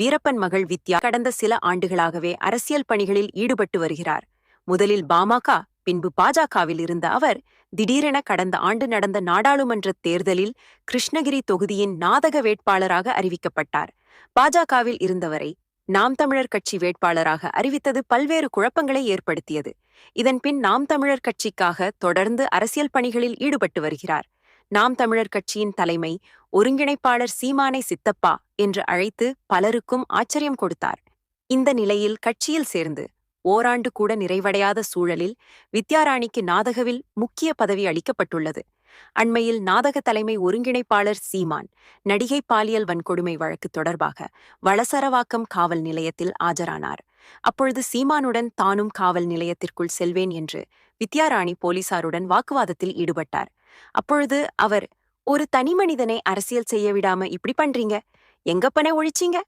வீரப்பன் மகள் வித்யா கடந்த சில ஆண்டுகளாகவே அரசியல் பணிகளில் ஈடுபட்டு வருகிறார். முதலில் பாமக பின்பு பாஜகவில் இருந்த அவர் திடீரென கடந்த ஆண்டு நடந்த நாடாளுமன்ற தேர்தலில் கிருஷ்ணகிரி தொகுதியின் நாதக வேட்பாளராக அறிவிக்கப்பட்டார். பாஜகவில் இருந்தவரை நாம் தமிழர் கட்சி வேட்பாளராக அறிவித்தது பல்வேறு குழப்பங்களை ஏற்படுத்தியது. இதன்பின் நாம் தமிழர் கட்சிக்காக தொடர்ந்து அரசியல் பணிகளில் ஈடுபட்டு வருகிறார். நாம் தமிழர் கட்சியின் தலைமை ஒருங்கிணைப்பாளர் சீமானை சித்தப்பா என்று அழைத்து பலருக்கும் ஆச்சரியம் கொடுத்தார். இந்த நிலையில் கட்சியில் சேர்ந்து ஓராண்டு கூட நிறைவடையாத சூழலில் வித்யாராணிக்கு நாதகவில் முக்கிய பதவி அளிக்கப்பட்டுள்ளது. அண்மையில் நாதக தலைமை ஒருங்கிணைப்பாளர் சீமான் நடிகை பாலியல் வன்கொடுமை வழக்கு தொடர்பாக வளசரவாக்கம் காவல் நிலையத்தில் ஆஜரானார். அப்பொழுது சீமானுடன் தானும் காவல் நிலையத்திற்குள் செல்வேன் என்று வித்யாராணி போலீசாருடன் வாக்குவாதத்தில் ஈடுபட்டார். அப்பொழுது அவர் ஒரு தனி மனிதனை அரசியல் செய்ய விடாம இப்படி பண்றீங்க? எங்கப்பனை ஒழிச்சீங்க?